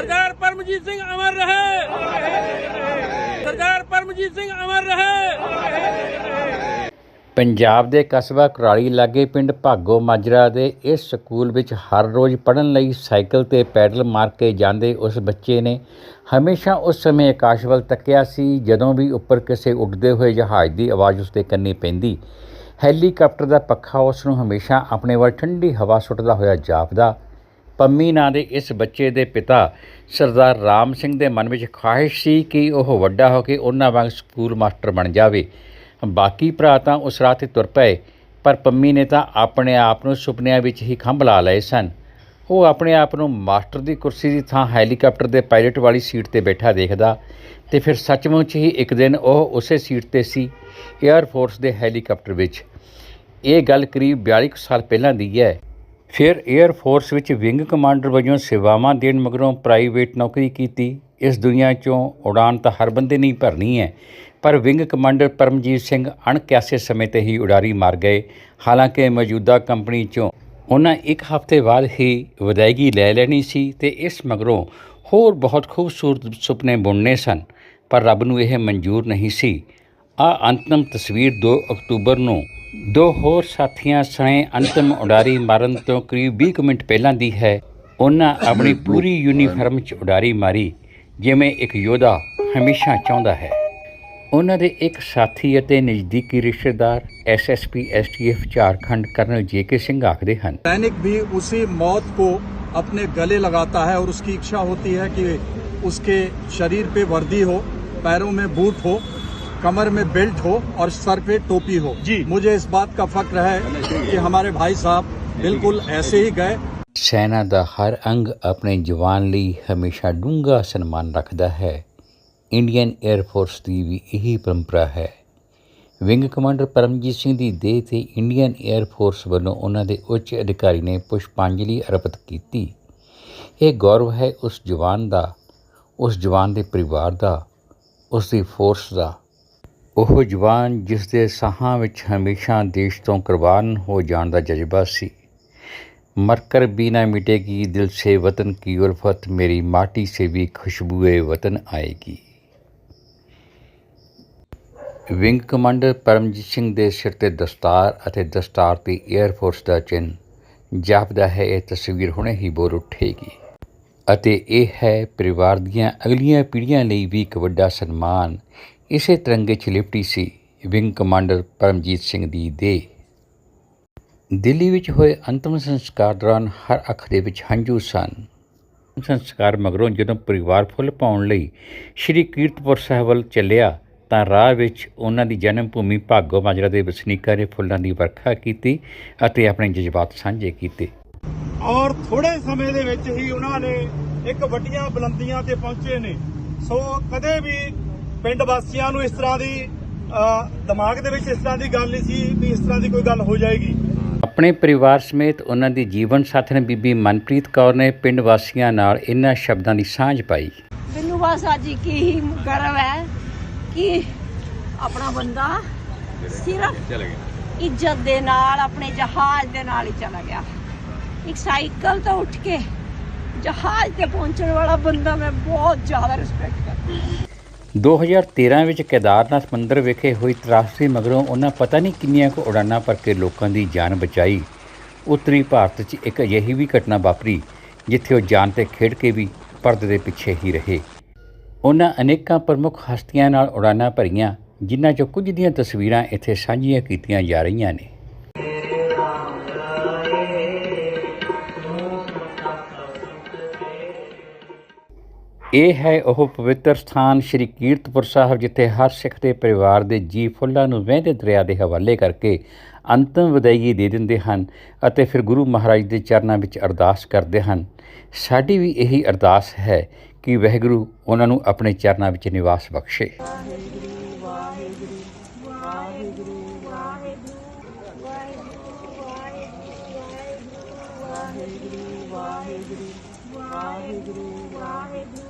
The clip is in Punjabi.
ਸਰਦਾਰ ਪਰਮਜੀਤ ਸਿੰਘ ਅਮਰ ਰਹੇ। ਸਰਦਾਰ ਪਰਮਜੀਤ ਸਿੰਘ ਅਮਰ ਰਹੇ। ਪੰਜਾਬ ਦੇ ਕਸਬਾ ਕੁਰਾਲੀ ਲਾਗੇ ਪਿੰਡ ਭਾਗੋ ਮਾਜਰਾ ਦੇ ਇਸ ਸਕੂਲ ਵਿੱਚ ਹਰ ਰੋਜ਼ ਪੜ੍ਹਨ ਲਈ ਸਾਈਕਲ ਤੇ ਪੈਡਲ ਮਾਰ ਕੇ ਜਾਂਦੇ ਉਸ ਬੱਚੇ ਨੇ। ਹਮੇਸ਼ਾ ਉਸ ਸਮੇਂ ਆਕਾਸ਼ ਵੱਲ ਤੱਕਿਆ ਸੀ, ਜਦੋਂ ਵੀ ਉੱਪਰ ਕਿਸੇ ਉੱਡਦੇ ਹੋਏ ਜਹਾਜ਼ ਦੀ ਆਵਾਜ਼ ਉਸ ਦੇ ਕੰਨੀ ਪੈਂਦੀ। ਹੈਲੀਕਾਪਟਰ ਦਾ ਪੱਖਾ ਉਸ ਨੂੰ ਹਮੇਸ਼ਾ ਆਪਣੇ ਵੱਲ ਠੰਡੀ ਹਵਾ ਸੁੱਟਦਾ ਹੋਇਆ ਜਾਪਦਾ ਪੰਮੀ ਨਾਂ ਦੇ ਇਸ ਬੱਚੇ ਦੇ ਪਿਤਾ ਸਰਦਾਰ ਰਾਮ ਸਿੰਘ ਦੇ ਮਨ ਵਿੱਚ ਖਾਹਿਸ਼ ਸੀ ਕਿ ਉਹ ਵੱਡਾ ਹੋ ਕੇ ਉਹਨਾਂ ਵਾਂਗ ਸਕੂਲ ਮਾਸਟਰ ਬਣ ਜਾਵੇ। ਬਾਕੀ ਭਰਾ ਤਾਂ ਉਸ ਰਾਹ ਤੇ ਤੁਰ ਪਏ, ਪਰ ਪੰਮੀ ਨੇ ਤਾਂ ਆਪਣੇ ਆਪ ਨੂੰ ਸੁਪਨਿਆਂ ਵਿੱਚ ਹੀ ਖੰਭ ਲਾ ਲਏ ਸਨ। ਉਹ ਆਪਣੇ ਆਪ ਨੂੰ ਮਾਸਟਰ ਦੀ ਕੁਰਸੀ ਦੀ ਥਾਂ ਹੈਲੀਕਾਪਟਰ ਦੇ ਪਾਇਲਟ ਵਾਲੀ ਸੀਟ ਤੇ ਬੈਠਾ ਦੇਖਦਾ ਤੇ ਫਿਰ ਸੱਚਮੁੱਚ ਹੀ ਇੱਕ ਦਿਨ ਉਹ ਉਸੇ ਸੀਟ ਤੇ ਸੀ 에ਅਰ ਫੋਰਸ ਦੇ ਹੈਲੀਕਾਪਟਰ ਵਿੱਚ। ਇਹ ਗੱਲ ਕਰੀਬ 42 ਕੁ ਸਾਲ ਪਹਿਲਾਂ ਦੀ ਹੈ। ਫਿਰ 에ਅਰ ਫੋਰਸ ਵਿੱਚ ਵਿੰਗ ਕਮਾਂਡਰ ਵਜੋਂ ਸੇਵਾਵਾਂ ਦੇਣ ਮਗਰੋਂ ਪ੍ਰਾਈਵੇਟ ਨੌਕਰੀ ਕੀਤੀ। ਇਸ ਦੁਨੀਆ 'ਚੋਂ ਉਡਾਨ ਤਾਂ ਹਰ ਬੰਦੇ ਨਹੀਂ ਭਰਨੀ ਹੈ, ਪਰ ਵਿੰਗ ਕਮਾਂਡਰ ਪਰਮਜੀਤ ਸਿੰਘ ਅਣਕਿਆਸੇ ਸਮੇਂ ਤੇ ਹੀ ਉਡਾਰੀ ਮਾਰ ਗਏ। ਹਾਲਾਂਕਿ ਮੌਜੂਦਾ ਕੰਪਨੀ 'ਚੋਂ ਉਹਨਾਂ ਇੱਕ ਹਫ਼ਤੇ ਬਾਅਦ ਹੀ ਵਿਦਾਇਗੀ ਲੈ ਲੈਣੀ ਸੀ ਤੇ ਇਸ ਮਗਰੋਂ ਹੋਰ ਬਹੁਤ ਖੂਬਸੂਰਤ ਸੁਪਨੇ ਬੁਣਨੇ ਸਨ, ਪਰ ਰੱਬ ਨੂੰ ਇਹ ਮਨਜ਼ੂਰ ਨਹੀਂ ਸੀ। ਆ ਅੰਤਮ ਤਸਵੀਰ 2 ਅਕਤੂਬਰ ਨੂੰ ਦੋ ਹੋਰ ਸਾਥੀਆਂ ਸਣੇ ਅੰਤਮ ਉਡਾਰੀ ਮਾਰਨ ਤੋਂ ਕਰੀਬ 20 ਕੁ ਮਿੰਟ ਪਹਿਲਾਂ ਦੀ ਹੈ ਉਹਨਾਂ ਆਪਣੀ ਪੂਰੀ ਯੂਨੀਫਾਰਮ 'ਚ ਉਡਾਰੀ ਮਾਰੀ ਜਿਵੇਂ ਇੱਕ ਯੋਧਾ ਹਮੇਸ਼ਾ ਚਾਹੁੰਦਾ ਹੈ ਉਹਨਾਂ ਦੇ ਇੱਕ ਸਾਥੀ ਅਤੇ ਨਜ਼ਦੀਕੀ ਰਿਸ਼ਤੇਦਾਰ SSP STF Jharkhand colonel J K Singh ਆਖਦੇ ਹਨ सैनिक भी उसी मौत को अपने गले लगाता है और उसकी इच्छा होती है कि उसके शरीर पे वर्दी हो पैरों में बूट हो कमर में बेल्ट हो और सर पे टोपी हो। जी। मुझे इस बात का फक्र है कि हमारे भाई साहब ਬਿਲਕੁਲ ਐਸੇ ਹੀ ਗਏ ਸੈਨਾ ਦਾ ਹਰ ਅੰਗ ਆਪਣੇ ਜਵਾਨ ਲਈ ਹਮੇਸ਼ਾ ਡੂੰਘਾ ਸਨਮਾਨ ਰੱਖਦਾ ਹੈ ਇੰਡੀਅਨ 에ਅਰ ਫੋਰਸ ਦੀ ਵੀ ਇਹੀ ਪਰੰਪਰਾ ਹੈ ਵਿੰਗ ਕਮਾਂਡਰ ਪਰਮਜੀਤ ਸਿੰਘ ਦੀ ਦੇਹ ਤੇ ਇੰਡੀਅਨ 에ਅਰ ਫੋਰਸ ਵੱਲੋਂ ਉਹਨਾਂ ਦੇ ਉੱਚ ਅਧਿਕਾਰੀ ਨੇ ਪੁਸ਼ਪਾਂਜਲੀ ਅਰਪਿਤ ਕੀਤੀ ਇਹ ਗੌਰਵ ਹੈ ਉਸ ਜਵਾਨ ਦਾ ਉਸ ਜਵਾਨ ਦੇ ਪਰਿਵਾਰ ਦਾ ਉਸ ਫੋਰਸ ਦਾ ਉਹ ਜਵਾਨ ਜਿਸ ਦੇ ਸਾਹਾਂ ਵਿੱਚ ਹਮੇਸ਼ਾ ਦੇਸ਼ ਤੋਂ ਕੁਰਬਾਨ ਹੋ ਜਾਣ ਦਾ ਜਜ਼ਬਾ ਸੀ। मरकर भी ना मिटेगी दिल से वतन की उल्फत मेरी माटी से भी खुशबुए वतन आएगी ਵਿੰਗ ਕਮਾਂਡਰ ਪਰਮਜੀਤ ਸਿੰਘ ਦੇ ਸਿਰ ਤੇ ਦਸਤਾਰ ਅਤੇ ਦਸਤਾਰ ਤੇ 에ਅਰਫੋਰਸ ਦਾ ਚਿੰਨ ਜਾਪਦਾ ਹੈ, ਇਹ ਤਸਵੀਰ ਹੁਣੇ ਹੀ ਬੋਰ ਉੱਠੇਗੀ। ਅਤੇ ਇਹ ਹੈ ਪਰਿਵਾਰ ਦੀਆਂ ਅਗਲੀਆਂ ਪੀੜ੍ਹੀਆਂ ਲਈ ਵੀ ਇੱਕ ਵੱਡਾ ਸਨਮਾਨ ਇਸੇ ਤਿਰੰਗੇ 'ਚ ਲਿਪਟੀ ਸੀ ਵਿੰਗ ਕਮਾਂਡਰ ਪਰਮਜੀਤ ਸਿੰਘ ਦੀ ਦੇਹ। ਦਿੱਲੀ ਵਿੱਚ ਹੋਏ ਅੰਤਮ ਸੰਸਕਾਰ ਦੌਰਾਨ ਹਰ ਅੱਖ ਦੇ ਵਿੱਚ ਹੰਝੂ ਸਨ। ਸੰਸਕਾਰ ਮਗਰੋਂ ਜਦੋਂ ਪਰਿਵਾਰ ਫੁੱਲ ਪਾਉਣ ਲਈ ਸ੍ਰੀ ਕੀਰਤਪੁਰ ਸਾਹਿਬ ਵੱਲ ਚੱਲਿਆ, ਤਾਂ ਰਾਹ ਵਿੱਚ ਉਹਨਾਂ ਦੀ ਜਨਮ ਭੂਮੀ ਭਾਗੋ ਮਾਜਰਾ ਦੇ ਵਸਨੀਕਾਂ ਨੇ ਫੁੱਲਾਂ ਦੀ ਵਰਖਾ ਕੀਤੀ ਅਤੇ ਆਪਣੇ ਜਜ਼ਬਾਤ ਸਾਂਝੇ ਕੀਤੇ। ਔਰ ਥੋੜੇ ਸਮੇਂ ਦੇ ਵਿੱਚ ਹੀ ਉਹਨਾਂ ਨੇ ਇੱਕ ਵੱਡੀਆਂ ਬੁਲੰਦੀਆਂ ਤੇ ਪਹੁੰਚੇ ਨੇ। ਸੋ ਕਦੇ ਵੀ ਪਿੰਡ ਵਾਸੀਆਂ ਨੂੰ ਇਸ ਤਰ੍ਹਾਂ ਦੀ ਅ, ਦਿਮਾਗ ਦੇ ਵਿੱਚ ਇਸ ਤਰ੍ਹਾਂ ਦੀ ਗੱਲ ਨਹੀਂ ਸੀ ਵੀ ਇਸ ਤਰ੍ਹਾਂ ਦੀ ਕੋਈ ਗੱਲ ਹੋ ਜਾਏਗੀ। ਆਪਣੇ ਪਰਿਵਾਰ ਸਮੇਤ ਉਹਨਾਂ ਦੀ ਜੀਵਨ ਸਾਥਣ ਬੀਬੀ ਮਨਪ੍ਰੀਤ ਕੌਰ ਨੇ ਪਿੰਡ ਵਾਸੀਆਂ ਨਾਲ ਇਹਨਾਂ ਸ਼ਬਦਾਂ ਦੀ ਸਾਂਝ ਪਾਈ। ਮੈਨੂੰ ਬਸ ਅੱਜ ਇੱਕ ਹੀ ਗਰਵ ਹੈ ਕਿ ਆਪਣਾ ਬੰਦਾ ਸਿਰਫ ਇੱਜ਼ਤ ਦੇ ਨਾਲ ਆਪਣੇ ਜਹਾਜ਼ ਦੇ ਨਾਲ ਹੀ ਚਲਾ ਗਿਆ। ਇੱਕ ਸਾਈਕਲ ਤੋਂ ਉੱਠ ਕੇ ਜਹਾਜ਼ ਤੇ ਪਹੁੰਚਣ ਵਾਲਾ ਬੰਦਾ ਮੈਂ ਬਹੁਤ ਜ਼ਿਆਦਾ ਰਿਸਪੈਕਟ ਕਰਦੀ ਹਾਂ। 2013 ਵਿੱਚ ਕੇਦਾਰਨਾਥ ਮੰਦਿਰ ਵਿਖੇ ਹੋਈ ਤਰਾਸਦੀ ਮਗਰੋਂ ਉਹਨਾਂ ਪਤਾ ਨਹੀਂ ਕਿੰਨੀਆਂ ਕੁ ਉਡਾਨਾਂ ਭਰ ਕੇ ਲੋਕਾਂ ਦੀ ਜਾਨ ਬਚਾਈ। ਉੱਤਰੀ ਭਾਰਤ 'ਚ ਇੱਕ ਅਜਿਹੀ ਵੀ ਘਟਨਾ ਵਾਪਰੀ, ਜਿੱਥੇ ਉਹ ਜਾਨ ਤੇ ਖੇਡ ਕੇ ਵੀ ਪਰਦੇ ਦੇ ਪਿੱਛੇ ਹੀ ਰਹੇ। ਉਹਨਾਂ ਅਨੇਕਾਂ ਪ੍ਰਮੁੱਖ ਹਸਤੀਆਂ ਨਾਲ ਉਡਾਨਾਂ ਭਰੀਆਂ, ਜਿਨ੍ਹਾਂ 'ਚੋਂ ਕੁਝ ਦੀਆਂ ਤਸਵੀਰਾਂ ਇੱਥੇ ਸਾਂਝੀਆਂ ਕੀਤੀਆਂ ਜਾ ਰਹੀਆਂ ਨੇ। ਇਹ ਹੈ ਉਹ ਪਵਿੱਤਰ ਸਥਾਨ ਸ੍ਰੀ ਕੀਰਤਪੁਰ ਸਾਹਿਬ ਜਿੱਥੇ ਹਰ ਸਿੱਖ ਦੇ ਪਰਿਵਾਰ ਦੇ ਜੀ ਫੁੱਲਾਂ ਨੂੰ ਵਹਿੰਦੇ ਦਰਿਆ ਦੇ ਹਵਾਲੇ ਕਰਕੇ ਅੰਤਮ ਵਿਦਾਈ ਦੇ ਦਿੰਦੇ ਹਨ ਅਤੇ ਫਿਰ ਗੁਰੂ ਮਹਾਰਾਜ ਦੇ ਚਰਨਾਂ ਵਿੱਚ ਅਰਦਾਸ ਕਰਦੇ ਹਨ ਸਾਡੀ ਵੀ ਇਹੀ ਅਰਦਾਸ ਹੈ ਕਿ ਵਹਿਗੁਰੂ ਉਹਨਾਂ ਨੂੰ ਆਪਣੇ ਚਰਨਾਂ ਵਿੱਚ ਨਿਵਾਸ ਬਖਸ਼ੇ ਵਾਹਿਗੁਰੂ ਵਾਹਿਗੁਰੂ ਵਾਹਿਗੁਰੂ ਵਾਹਿਗੁਰੂ